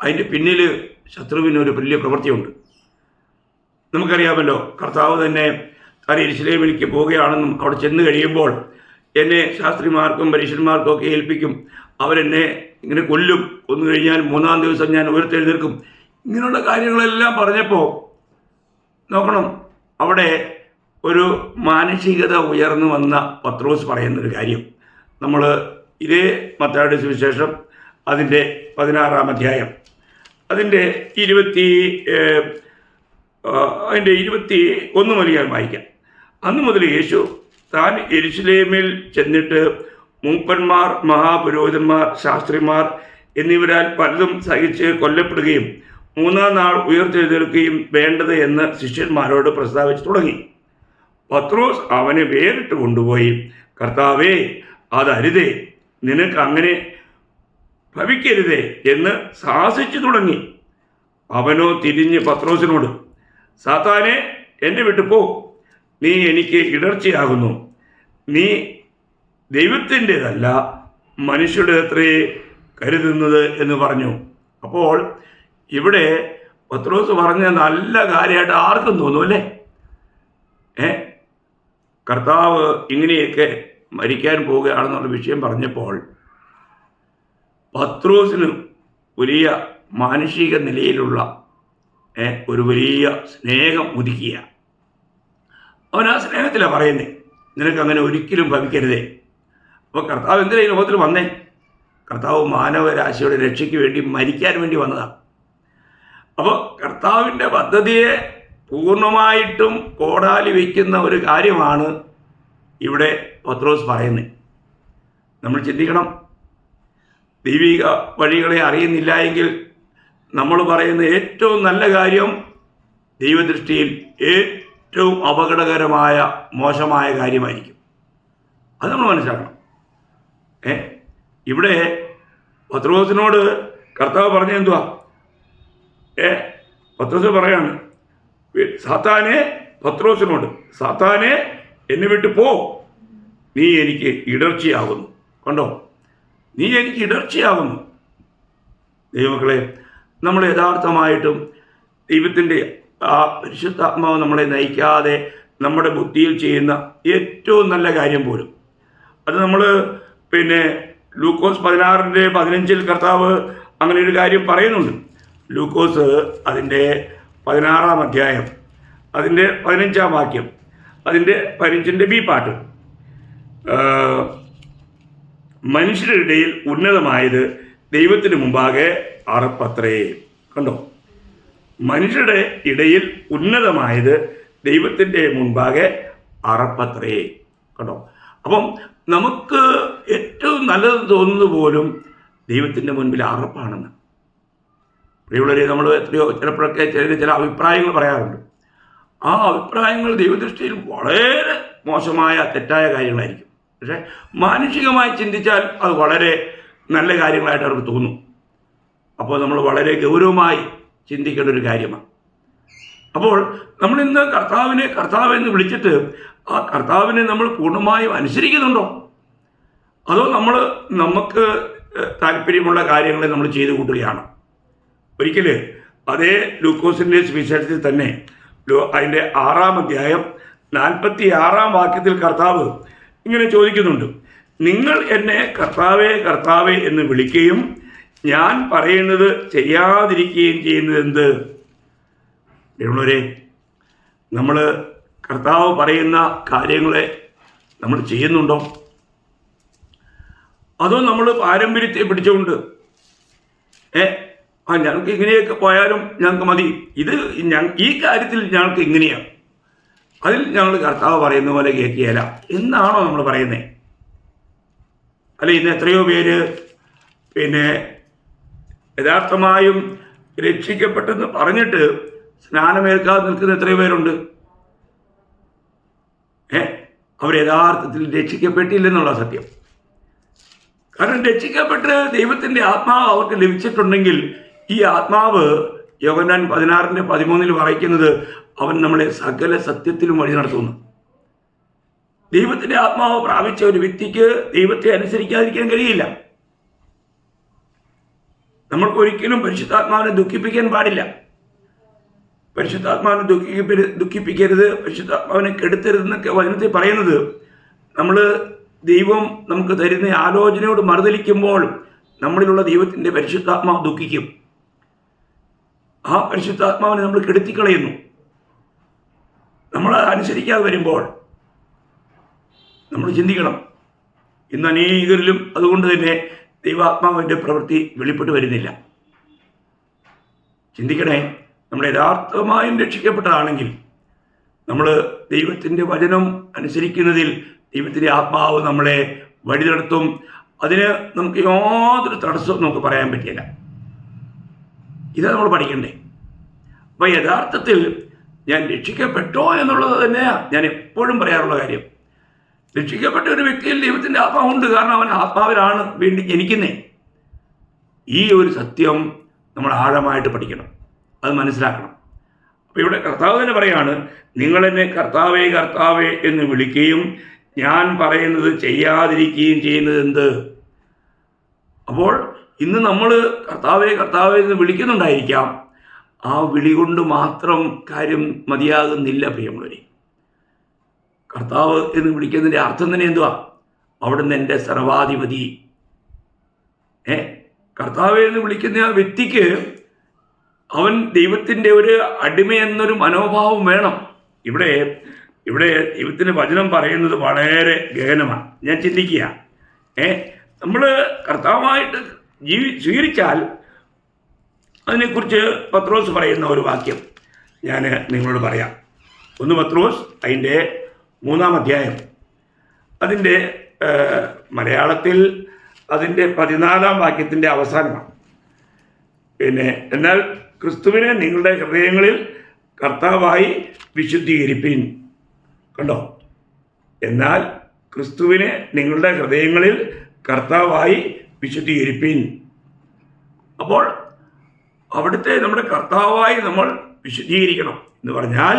അതിന്റെ പിന്നിൽ ശത്രുവിന് ഒരു വലിയ പ്രവൃത്തിയുണ്ട്. നമുക്കറിയാമല്ലോ കർത്താവ് തന്നെ താൻ എരിശിലേമിലേക്ക് പോവുകയാണെന്നും അവിടെ ചെന്ന് കഴിയുമ്പോൾ എന്നെ ശാസ്ത്രിമാർക്കും പരീക്ഷന്മാർക്കും ഒക്കെ ഏൽപ്പിക്കും. അവരെന്നെ ഇങ്ങനെ കൊല്ലും. കൊന്നു കഴിഞ്ഞാൽ മൂന്നാം ദിവസം ഞാൻ ഉയർത്തെഴുന്നേൽക്കും. ഇങ്ങനെയുള്ള കാര്യങ്ങളെല്ലാം പറഞ്ഞപ്പോൾ നോക്കണം അവിടെ ഒരു മാനുഷികത ഉയർന്നു വന്ന പത്രോസ് പറയുന്നൊരു കാര്യം. നമ്മൾ ഇതേ മത്തായുടെ സുവിശേഷം അതിന്റെ പതിനാറാം അധ്യായം. അതിന്റെ ഇരുപത്തി അതിന്റെ ഇരുപത്തി ഒന്ന് മുതൽ ഞാൻ വായിക്കാം. അന്ന് മുതൽ യേശു താൻ എരുസലേമിൽ ചെന്നിട്ട് മൂപ്പന്മാർ മഹാപുരോഹിതന്മാർ ശാസ്ത്രിമാർ എന്നിവരാൽ പലതും സഹിച്ച് കൊല്ലപ്പെടുകയും മൂന്നാം നാൾ ഉയർത്തെഴുന്നേൽക്കുകയും വേണ്ടത് എന്ന് ശിഷ്യന്മാരോട് പ്രസ്താവിച്ചു തുടങ്ങി. പത്രോസ് അവനെ വേറിട്ട് കൊണ്ടുപോയി. കർത്താവേ അതരുതേ. നിനക്ക് അങ്ങനെ ഭവിക്കരുതേ എന്ന് സാഹസിച്ചു തുടങ്ങി. അവനോ തിരിഞ്ഞ് പത്രോസിനോട് സാത്താനെ എന്റെ വിട്ടു പോ. നീ എനിക്ക് ഇടർച്ചയാകുന്നു. നീ ദൈവത്തിന്റെതല്ല മനുഷ്യരുടെ അത്രയേ കരുതുന്നത് എന്ന് പറഞ്ഞു. അപ്പോൾ ഇവിടെ പത്രോസ് പറഞ്ഞ നല്ല കാര്യമായിട്ട് ആർക്കും തോന്നും അല്ലേ കർത്താവ് ഇങ്ങനെയൊക്കെ മരിക്കാൻ പോവുകയാണെന്നുള്ള വിഷയം പറഞ്ഞപ്പോൾ പത്രോസിന് വലിയ മാനുഷിക നിലയിലുള്ള ഒരു വലിയ സ്നേഹം ഉദിക്കുക അവൻ ആ സ്നേഹത്തിലാണ് പറയുന്നത് നിനക്ക് അങ്ങനെ ഒരിക്കലും ഭവിക്കരുതേ. അപ്പോൾ കർത്താവ് എന്തിനാ ഈ ലോകത്തിൽ വന്നേ? കർത്താവ് മാനവരാശിയുടെ രക്ഷയ്ക്ക് വേണ്ടി മരിക്കാൻ വേണ്ടി വന്നതാണ് അപ്പോൾ കർത്താവിന്റെ പദ്ധതിയെ പൂർണമായിട്ടും കോടാലി വയ്ക്കുന്ന ഒരു കാര്യമാണ് ഇവിടെ പത്രോസ് പറയുന്നത്. നമ്മൾ ചിന്തിക്കണം. ദൈവിക വഴികളെ അറിയുന്നില്ല എങ്കിൽ നമ്മൾ പറയുന്ന ഏറ്റവും നല്ല കാര്യം ദൈവദൃഷ്ടിയിൽ ഏറ്റവും അപകടകരമായ മോശമായ കാര്യമായിരിക്കും. അത് നമ്മൾ മനസ്സിലാക്കണം. ഏ? ഇവിടെ പത്രോസിനോട് കർത്താവ് പറഞ്ഞെന്തുവാ ഏ? പത്രോസ് പറയാണ് സാത്താനെ പത്രോസിനോട് സാത്താനെ എന്നെ വിട്ട് പോ. നീ എനിക്ക് ഇടർച്ചയാകുന്നു. കണ്ടോ? നീ എനിക്ക് ഇടർച്ചയാകുന്നു. ദൈവമക്കളെ നമ്മൾ യഥാർത്ഥമായിട്ടും ദൈവത്തിന്റെ ആ പരിശുദ്ധാത്മാവ് നമ്മളെ നയിക്കാതെ നമ്മുടെ ബുദ്ധിയിൽ ചെയ്യുന്ന ഏറ്റവും നല്ല കാര്യം പോലും. അത് നമ്മൾ പിന്നെ ലൂക്കോസ് പതിനാറിന്റെ പതിനഞ്ചിൽ കർത്താവ് അങ്ങനെ ഒരു കാര്യം പറയുന്നുണ്ട്. ലൂക്കോസ് അതിന്റെ പതിനാറാം അധ്യായം. അതിന്റെ പതിനഞ്ചാം വാക്യം. അതിന്റെ പതിനഞ്ചിന്റെ ബി പാട്ട്. മനുഷ്യരുടെ ഇടയിൽ ഉന്നതമായത് ദൈവത്തിന് മുമ്പാകെ അറപ്പത്രേ. കണ്ടോ? മനുഷ്യരുടെ ഇടയിൽ ഉന്നതമായത് ദൈവത്തിന്റെ മുൻപാകെ അറപ്പത്രേ. കണ്ടോ? അപ്പം നമുക്ക് ഏറ്റവും നല്ലത് തോന്നുന്നത് പോലും ദൈവത്തിന്റെ മുൻപിൽ അറപ്പാണെന്ന്. പ്രിയമുള്ളവരെ നമ്മൾ എത്രയോ ചിലപ്പോഴൊക്കെ ചില ചില അഭിപ്രായങ്ങൾ പറയാറുണ്ട്. ആ അഭിപ്രായങ്ങൾ ദൈവദൃഷ്ടിയിൽ വളരെ മോശമായ തെറ്റായ കാര്യങ്ങളായിരിക്കും. പക്ഷേ മാനുഷികമായി ചിന്തിച്ചാൽ അത് വളരെ നല്ല കാര്യങ്ങളായിട്ട് അവർക്ക് തോന്നും. അപ്പോൾ നമ്മൾ വളരെ ഗൗരവമായി ചിന്തിക്കേണ്ട ഒരു കാര്യമാണ്. അപ്പോൾ നമ്മൾ ഇന്ന് കർത്താവിനെ കർത്താവ് എന്ന് വിളിച്ചിട്ട് ആ കർത്താവിനെ നമ്മൾ പൂർണമായും അനുസരിക്കുന്നുണ്ടോ? അതോ നമ്മൾ നമുക്ക് താല്പര്യമുള്ള കാര്യങ്ങളെ നമ്മൾ ചെയ്തു കൂട്ടുകയാണ്? ഒരിക്കൽ അതേ ലൂക്കോസിന്റെ സുവിശേഷത്തിൽ തന്നെ അതിന്റെ ആറാം അധ്യായം നാൽപ്പത്തി ആറാം വാക്യത്തിൽ കർത്താവ് ഇങ്ങനെ ചോദിക്കുന്നുണ്ട്. നിങ്ങൾ എന്നെ കർത്താവേ കർത്താവേ എന്ന് വിളിക്കുകയും ഞാൻ പറയുന്നത് ചെയ്യാതിരിക്കുകയും ചെയ്യുന്നത് എന്ത്? നമ്മൾ കർത്താവ് പറയുന്ന കാര്യങ്ങളെ നമ്മൾ ചെയ്യുന്നുണ്ടോ? അതോ നമ്മൾ പാരമ്പര്യത്തെ പിടിച്ചുകൊണ്ട് ഏ ആ ഞങ്ങൾക്ക് ഇങ്ങനെയൊക്കെ പോയാലും ഞങ്ങൾക്ക് മതി. ഇത് ഈ കാര്യത്തിൽ ഞങ്ങൾക്ക് ഇങ്ങനെയാണ് അതിൽ ഞങ്ങൾ കർത്താവ് പറയുന്ന പോലെ കേൾക്കുകയില്ല. എന്നാണോ നമ്മൾ പറയുന്നത് അല്ല ഇന്ന് എത്രയോ പേര് പിന്നെ യഥാർത്ഥമായും രക്ഷിക്കപ്പെട്ടെന്ന് പറഞ്ഞിട്ട് സ്നാനമേൽക്കാതെ നിൽക്കുന്ന എത്രയോ പേരുണ്ട്. ഏ? അവർ യഥാർത്ഥത്തിൽ രക്ഷിക്കപ്പെട്ടില്ലെന്നുള്ള സത്യം. കാരണം രക്ഷിക്കപ്പെട്ട് ദൈവത്തിന്റെ ആത്മാവ് അവർക്ക് ലഭിച്ചിട്ടുണ്ടെങ്കിൽ ഈ ആത്മാവ് യോഗനാൻ പതിനാറിന്റെ പതിമൂന്നിൽ വായിക്കുന്നത് അവൻ നമ്മളെ സകല സത്യത്തിലും വഴി നടത്തുന്നു. ദൈവത്തിന്റെ ആത്മാവ് പ്രാപിച്ച ഒരു വ്യക്തിക്ക് ദൈവത്തെ അനുസരിക്കാതിരിക്കാൻ കഴിയില്ല. നമ്മൾക്ക് ഒരിക്കലും പരിശുദ്ധാത്മാവിനെ ദുഃഖിപ്പിക്കാൻ പാടില്ല. പരിശുദ്ധാത്മാവിനെ ദുഃഖിപ്പിക്കരുത് ദുഃഖിപ്പിക്കരുത് പരിശുദ്ധാത്മാവിനെ കെടുത്തരുതെന്നൊക്കെ വചനത്തിൽ പറയുന്നത് നമ്മൾ ദൈവം നമുക്ക് തരുന്ന ആലോചനയോട് മറുതലിക്കുമ്പോൾ നമ്മളിലുള്ള ദൈവത്തിന്റെ പരിശുദ്ധാത്മാവ് ദുഃഖിക്കും. ആ പരിശുദ്ധാത്മാവിനെ നമ്മൾ കെടുത്തിക്കളയുന്നു. നമ്മൾ അനുസരിക്കാതെ വരുമ്പോൾ നമ്മൾ ചിന്തിക്കണം. ഇന്ന് അനേകരിലും അതുകൊണ്ട് തന്നെ ദൈവാത്മാവിന്റെ പ്രവൃത്തി വെളിപ്പെട്ട് വരുന്നില്ല. ചിന്തിക്കണേ നമ്മൾ യഥാർത്ഥമായും രക്ഷിക്കപ്പെട്ടതാണെങ്കിൽ നമ്മൾ ദൈവത്തിന്റെ വചനം അനുസരിക്കുന്നതിൽ ദൈവത്തിന്റെ ആത്മാവ് നമ്മളെ വഴി നടത്തും അതിന് നമുക്ക് യാതൊരു തടസ്സവും നമുക്ക് പറയാൻ പറ്റില്ല. ഇതാ നമ്മൾ പഠിക്കണ്ടേ. അപ്പോൾ യഥാർത്ഥത്തിൽ ഞാൻ രക്ഷിക്കപ്പെട്ടോ എന്നുള്ളത് തന്നെയാണ് ഞാൻ എപ്പോഴും പറയാറുള്ള കാര്യം. രക്ഷിക്കപ്പെട്ട ഒരു വ്യക്തിയിൽ ദൈവത്തിന്റെ ആത്മാവുണ്ട് കാരണം അവൻ ആത്മാവിലാണ് വീണ്ടും ജനിക്കുന്നേ. ഈ ഒരു സത്യം നമ്മൾ ആഴമായിട്ട് പഠിക്കണം. അത് മനസ്സിലാക്കണം. അപ്പോൾ ഇവിടെ കർത്താവ് തന്നെ പറയാണ് നിങ്ങളെന്നെ കർത്താവേ കർത്താവേ എന്ന് വിളിക്കുകയും ഞാൻ പറയുന്നത് ചെയ്യാതിരിക്കുകയും ചെയ്യുന്നത് എന്ത്? അപ്പോൾ ഇന്ന് നമ്മൾ കർത്താവെ കർത്താവെ എന്ന് വിളിക്കുന്നുണ്ടായിരിക്കാം. ആ വിളി കൊണ്ട് മാത്രം കാര്യം മതിയാകുന്നില്ല പ്രിയമുള്ളവരെ. കർത്താവ് എന്ന് വിളിക്കുന്നതിന്റെ അർത്ഥം തന്നെ എന്തുവാ? അവിടുന്ന് എന്റെ സർവാധിപതി. ഏ? കർത്താവെ എന്ന് വിളിക്കുന്ന ആ വ്യക്തിക്ക് അവൻ ദൈവത്തിന്റെ ഒരു അടിമ എന്നൊരു മനോഭാവം വേണം. ഇവിടെ ഇവിടെ ദൈവത്തിന്റെ വചനം പറയുന്നത് വളരെ ഗഹനമാണ്. ഞാൻ ചിന്തിക്കുക. ഏ? നമ്മൾ കർത്താവായിട്ട് ജീവി സ്വീകരിച്ചാൽ അതിനെക്കുറിച്ച് പത്രോസ് പറയുന്ന ഒരു വാക്യം ഞാൻ നിങ്ങളോട് പറയാം. ഒന്ന് പത്രോസ് അതിന്റെ മൂന്നാം അധ്യായം. അതിന്റെ മലയാളത്തിൽ അതിന്റെ പതിനാലാം വാക്യത്തിന്റെ അവസാനമാണ്. പിന്നെ എന്നാൽ ക്രിസ്തുവിനെ നിങ്ങളുടെ ഹൃദയങ്ങളിൽ കർത്താവായി വിശുദ്ധീകരിപ്പിൻ. കണ്ടോ? എന്നാൽ ക്രിസ്തുവിനെ നിങ്ങളുടെ ഹൃദയങ്ങളിൽ കർത്താവായി വിശുദ്ധീകരിപ്പിൻ. അപ്പോൾ അവിടുത്തെ നമ്മുടെ കർത്താവായി നമ്മൾ വിശുദ്ധീകരിക്കണം എന്ന് പറഞ്ഞാൽ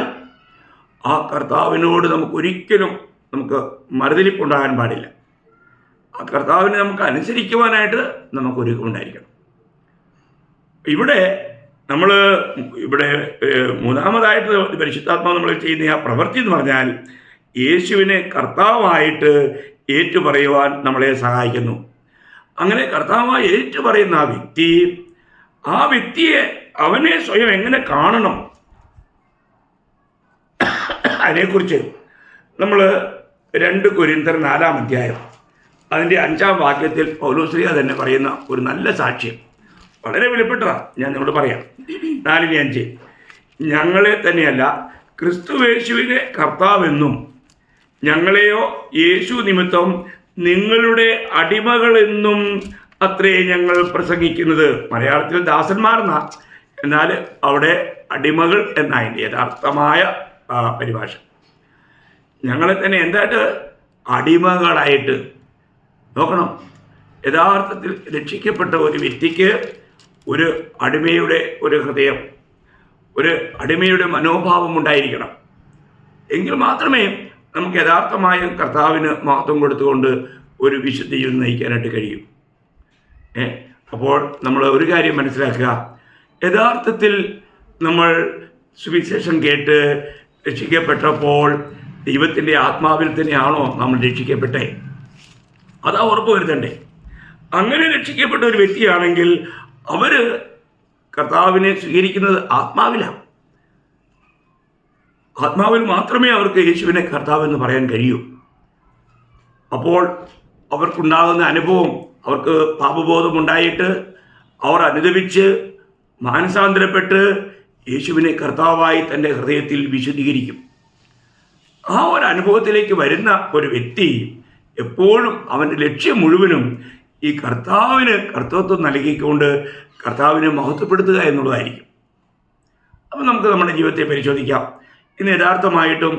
ആ കർത്താവിനോട് നമുക്ക് ഒരിക്കലും നമുക്ക് മറുതലിപ്പുണ്ടാകാൻ പാടില്ല. ആ കർത്താവിനെ നമുക്ക് അനുസരിക്കുവാനായിട്ട് നമുക്ക് ഒരുക്കമുണ്ടായിരിക്കണം ഇവിടെ നമ്മൾ ഇവിടെ മൂന്നാമതായിട്ട് പരിശുദ്ധാത്മാവ് നമ്മൾ ചെയ്യുന്ന ആ പ്രവൃത്തി എന്ന് പറഞ്ഞാൽ യേശുവിനെ കർത്താവായിട്ട് ഏറ്റുപറയുവാൻ നമ്മളെ സഹായിക്കുന്നു. അങ്ങനെ കർത്താവായി ഏറ്റു പറയുന്ന ആ വ്യക്തി ആ വ്യക്തിയെ അവനെ സ്വയം എങ്ങനെ കാണണം? അതിനെക്കുറിച്ച് നമ്മൾ രണ്ട് കുരിന്തർ നാലാം അധ്യായം അതിന്റെ അഞ്ചാം വാക്യത്തിൽ പൗലോശ്രീയ തന്നെ പറയുന്ന ഒരു നല്ല സാക്ഷ്യം. വളരെ വിലപ്പെട്ടതാണ് ഞാൻ നിങ്ങളോട് പറയാം. നാലിന് അഞ്ച് ഞങ്ങളെ തന്നെയല്ല ക്രിസ്തുവേശുവിനെ കർത്താവെന്നും ഞങ്ങളെയോ യേശു നിമിത്തം നിങ്ങളുടെ അടിമകളെന്നും അത്രേ ഞങ്ങൾ പ്രസംഗിക്കുന്നത്. മലയാളത്തിൽ ദാസന്മാർ എന്നാ എന്നാൽ അവിടെ അടിമകൾ എന്നതിന്റെ യഥാർത്ഥമായ പരിഭാഷ. ഞങ്ങളെ തന്നെ എന്തായിട്ട്? അടിമകളായിട്ട്. നോക്കണം. യഥാർത്ഥത്തിൽ രക്ഷിക്കപ്പെട്ട ഒരു വ്യക്തിക്ക് ഒരു അടിമയുടെ ഒരു ഹൃദയം ഒരു അടിമയുടെ മനോഭാവം ഉണ്ടായിരിക്കണം. എങ്കിൽ മാത്രമേ നമുക്ക് യഥാർത്ഥമായ കർത്താവിന് മഹത്വം കൊടുത്തുകൊണ്ട് ഒരു വിശുദ്ധ ജീവിതം നയിക്കാനായിട്ട് കഴിയും. ഏ അപ്പോൾ നമ്മൾ ഒരു കാര്യം മനസ്സിലാക്കുക. യഥാർത്ഥത്തിൽ നമ്മൾ സുവിശേഷം കേട്ട് രക്ഷിക്കപ്പെട്ടപ്പോൾ ദൈവത്തിന്റെ ആത്മാവിൽ തന്നെയാണോ നമ്മൾ രക്ഷിക്കപ്പെട്ടേ? അതാ ഉറപ്പ് വരുത്തണ്ടേ. അങ്ങനെ രക്ഷിക്കപ്പെട്ട ഒരു വ്യക്തിയാണെങ്കിൽ അവർ കർത്താവിനെ സ്വീകരിക്കുന്നത് ആത്മാവിലാണ്. ആത്മാവിൽ മാത്രമേ അവർക്ക് യേശുവിനെ കർത്താവെന്ന് പറയാൻ കഴിയൂ. അപ്പോൾ അവർക്കുണ്ടാകുന്ന അനുഭവം അവർക്ക് പാപബോധമുണ്ടായിട്ട് അവർ അനുദവിച്ച് മാനസാന്തരപ്പെട്ട് യേശുവിനെ കർത്താവായി തന്റെ ഹൃദയത്തിൽ വിശദീകരിക്കും ആ ഒരു അനുഭവത്തിലേക്ക് വരുന്ന ഒരു വ്യക്തി എപ്പോഴും അവന്റെ ലക്ഷ്യം മുഴുവനും ഈ കർത്താവിന് കർത്തൃത്വം നൽകിക്കൊണ്ട് കർത്താവിനെ മഹത്വപ്പെടുത്തുക എന്നുള്ളതായിരിക്കും. അപ്പം നമുക്ക് നമ്മുടെ ജീവിതത്തെ പരിശോധിക്കാം. ഇന്ന് യഥാർത്ഥമായിട്ടും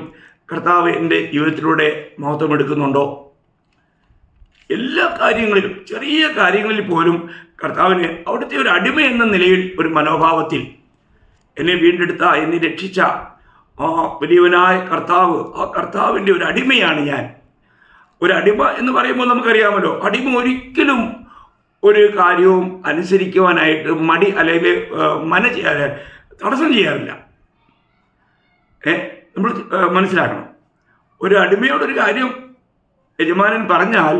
കർത്താവ് എന്റെ ജീവിതത്തിലൂടെ മഹത്വം എടുക്കുന്നുണ്ടോ? എല്ലാ കാര്യങ്ങളിലും ചെറിയ കാര്യങ്ങളിൽ പോലും കർത്താവിന് അവിടുത്തെ ഒരു അടിമ എന്ന നിലയിൽ ഒരു മനോഭാവത്തിൽ എന്നെ വീണ്ടെടുത്ത എന്നെ രക്ഷിച്ച ആ വലിയവനായ കർത്താവ് ആ കർത്താവിന്റെ ഒരു അടിമയാണ് ഞാൻ. ഒരു അടിമ എന്ന് പറയുമ്പോൾ നമുക്കറിയാമല്ലോ അടിമ ഒരിക്കലും ഒരു കാര്യവും അനുസരിക്കുവാനായിട്ട് മടി അല്ലെങ്കിൽ മന തടസ്സം ചെയ്യാറില്ല. ഏ? നമ്മൾ മനസ്സിലാക്കണം. ഒരു അടിമയോടൊരു കാര്യം യജമാനൻ പറഞ്ഞാൽ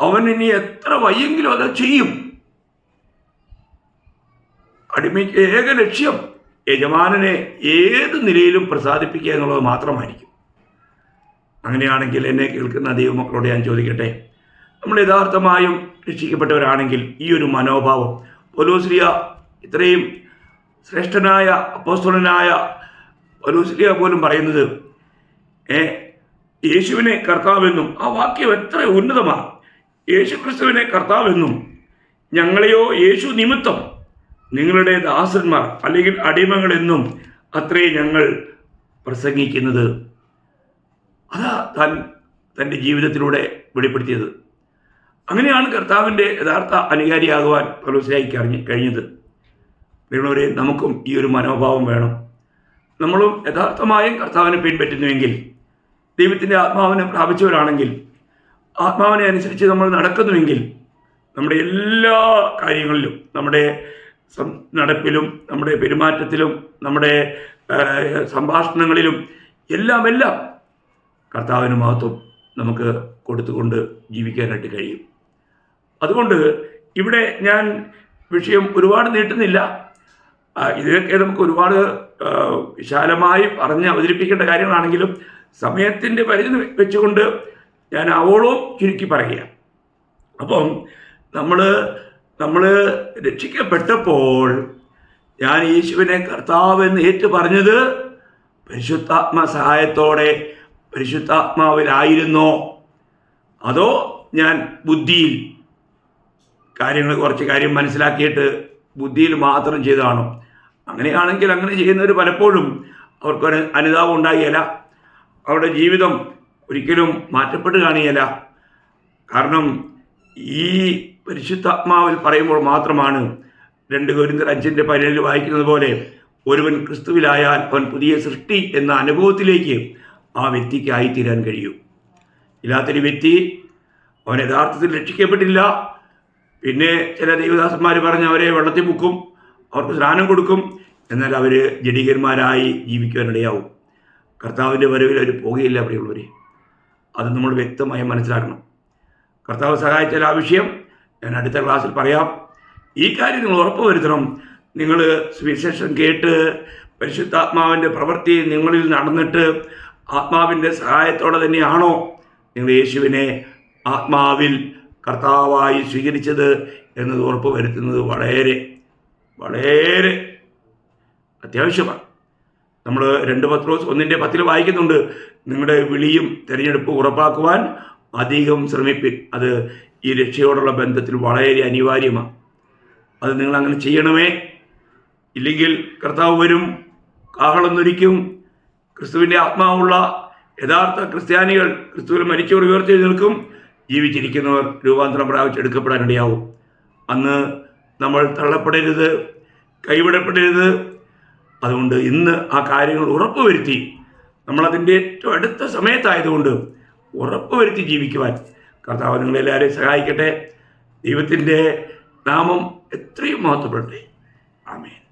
അവൻ ഇനി എത്ര വയ്യെങ്കിലും അത് ചെയ്യും. അടിമയ്ക്ക് ഏക ലക്ഷ്യം യജമാനനെ ഏത് നിലയിലും പ്രസാദിപ്പിക്കുക എന്നുള്ളത് മാത്രമായിരിക്കും. അങ്ങനെയാണെങ്കിൽ എന്നെ കേൾക്കുന്ന ദൈവമക്കളോട് ഞാൻ ചോദിക്കട്ടെ? നമ്മൾ യഥാർത്ഥമായും രക്ഷിക്കപ്പെട്ടവരാണെങ്കിൽ ഈ ഒരു മനോഭാവം പൊലോസ്ലിയ ഇത്രയും ശ്രേഷ്ഠനായ അപ്പോസ്തലനായ പൊലോസ്ലിയ പോലും പറയുന്നത് ഏ യേശുവിനെ കർത്താവെന്നും ആ വാക്യം എത്ര ഉന്നതമാണ് യേശു ക്രിസ്തുവിനെ കർത്താവെന്നും ഞങ്ങളെയോ യേശു നിമിത്തം നിങ്ങളുടെ ദാസന്മാർ അല്ലെങ്കിൽ അടിമകളെന്നും അത്രേ ഞങ്ങൾ പ്രസംഗിക്കുന്നത്. അതാ താൻ തന്റെ ജീവിതത്തിലൂടെ വെളിപ്പെടുത്തിയത്. അങ്ങനെയാണ് കർത്താവിന്റെ യഥാർത്ഥ അനുകാരിയാകുവാൻ പൗലോസിനായി കഴിഞ്ഞ് കഴിഞ്ഞത്. നിങ്ങളവരെ നമുക്കും ഈ ഒരു മനോഭാവം വേണം. നമ്മളും യഥാർത്ഥമായും കർത്താവിനെ പിൻപറ്റുന്നുവെങ്കിൽ ദൈവത്തിന്റെ ആത്മാവിനെ പ്രാപിച്ചവരാണെങ്കിൽ ആത്മാവിനെ അനുസരിച്ച് നമ്മൾ നടക്കുന്നുവെങ്കിൽ നമ്മുടെ എല്ലാ കാര്യങ്ങളിലും നമ്മുടെ നടപ്പിലും നമ്മുടെ പെരുമാറ്റത്തിലും നമ്മുടെ സംഭാഷണങ്ങളിലും എല്ലാം എല്ലാം കർത്താവിന് മഹത്വം നമുക്ക് കൊടുത്തുകൊണ്ട് ജീവിക്കാനായിട്ട് കഴിയും. അതുകൊണ്ട് ഇവിടെ ഞാൻ വിഷയം ഒരുപാട് നീട്ടുന്നില്ല. ഇതൊക്കെ നമുക്ക് ഒരുപാട് വിശാലമായി പറഞ്ഞ് അവതരിപ്പിക്കേണ്ട കാര്യങ്ങളാണെങ്കിലും സമയത്തിന്റെ പരിധി വെച്ചുകൊണ്ട് ഞാൻ അവോളവും ചുരുക്കി പറയുക അപ്പം നമ്മൾ നമ്മൾ രക്ഷിക്കപ്പെട്ടപ്പോൾ ഞാൻ യേശുവിനെ കർത്താവ് എന്ന് ഏറ്റു പറഞ്ഞത് പരിശുദ്ധാത്മ സഹായത്തോടെ പരിശുദ്ധാത്മാവിലായിരുന്നോ. അതോ ഞാൻ ബുദ്ധിയിൽ കാര്യങ്ങൾ കുറച്ച് കാര്യം മനസ്സിലാക്കിയിട്ട് ബുദ്ധിയിൽ മാത്രം ചെയ്തതാണോ? അങ്ങനെയാണെങ്കിൽ അങ്ങനെ ചെയ്യുന്നവർ പലപ്പോഴും അവർക്കൊരു അനുതാപം ഉണ്ടാകുകയില്ല അവരുടെ ജീവിതം ഒരിക്കലും മാറ്റപ്പെട്ട് കാണുകയില്ല കാരണം ഈ പരിശുദ്ധാത്മാവിൽ പറയുമ്പോൾ മാത്രമാണ് രണ്ട് കോരിന്തർ അഞ്ചിന്റെ പരിണിൽ വായിക്കുന്നത് പോലെ ഒരുവൻ ക്രിസ്തുവിലായാൽ അവൻ പുതിയ സൃഷ്ടി എന്ന അനുഭവത്തിലേക്ക് ആ വ്യക്തിക്ക് ആയിത്തീരാൻ കഴിയും. ഇല്ലാത്തൊരു വ്യക്തി അവൻ യഥാർത്ഥത്തിൽ രക്ഷിക്കപ്പെട്ടില്ല. പിന്നെ ചില ദൈവദാസന്മാർ പറഞ്ഞ് അവരെ വെള്ളത്തിൽ മുക്കും. അവർക്ക് സ്നാനം കൊടുക്കും. എന്നാൽ അവർ ജഡികന്മാരായി ജീവിക്കുവാനിടയാവും കർത്താവിന്റെ വരവിൽ അവർ പോകുകയില്ല അവിടെയുള്ളവർ അത് നമ്മൾ വ്യക്തമായി മനസ്സിലാക്കണം. കർത്താവ് സഹായിച്ചാൽ ആ വിഷയം ഞാൻ അടുത്ത ക്ലാസ്സിൽ പറയാം. ഈ കാര്യം നിങ്ങൾ ഉറപ്പുവരുത്തണം നിങ്ങൾ സുവിശേഷം കേട്ട് പരിശുദ്ധാത്മാവിന്റെ പ്രവൃത്തി നിങ്ങളിൽ നടന്നിട്ട് ആത്മാവിന്റെ സഹായത്തോടെ തന്നെയാണോ നിങ്ങൾ യേശുവിനെ ആത്മാവിൽ കർത്താവായി സ്വീകരിച്ചത് എന്നത് ഉറപ്പ് വരുത്തുന്നത് വളരെ വളരെ അത്യാവശ്യമാണ്. നമ്മൾ രണ്ട് പത്രോസ് ഒന്നിന്റെ പത്തിൽ വായിക്കുന്നുണ്ട്. നിങ്ങളുടെ വിളിയും തിരഞ്ഞെടുപ്പ് ഉറപ്പാക്കുവാൻ അധികം ശ്രമിപ്പിൻ അത് ഈ രക്ഷയോടുള്ള ബന്ധത്തിൽ വളരെ അനിവാര്യമാണ്. അത് നിങ്ങൾ അങ്ങനെ ചെയ്യണമേ. ഇല്ലെങ്കിൽ കർത്താവ് വരും കാഹളം ക്രിസ്തുവിന്റെ ആത്മാവുള്ള യഥാർത്ഥ ക്രിസ്ത്യാനികൾ ക്രിസ്തുവിൽ മരിച്ചവർ ഉയർത്തി നിൽക്കും. ജീവിച്ചിരിക്കുന്നവർ രൂപാന്തരം പ്രാപിച്ചെടുക്കപ്പെടാനിടയാവും അന്ന് നമ്മൾ തള്ളപ്പെടരുത് കൈവിടപ്പെടരുത്. അതുകൊണ്ട് ഇന്ന് ആ കാര്യങ്ങൾ ഉറപ്പുവരുത്തി നമ്മളതിന്റെ ഏറ്റവും അടുത്ത സമയത്തായതുകൊണ്ട് ഉറപ്പുവരുത്തി ജീവിക്കുവാൻ കർത്താവ് നിങ്ങളെല്ലാവരെയും സഹായിക്കട്ടെ. ദൈവത്തിന്റെ നാമം എത്രയും മഹത്വപ്പെടട്ടെ. ആമേൻ.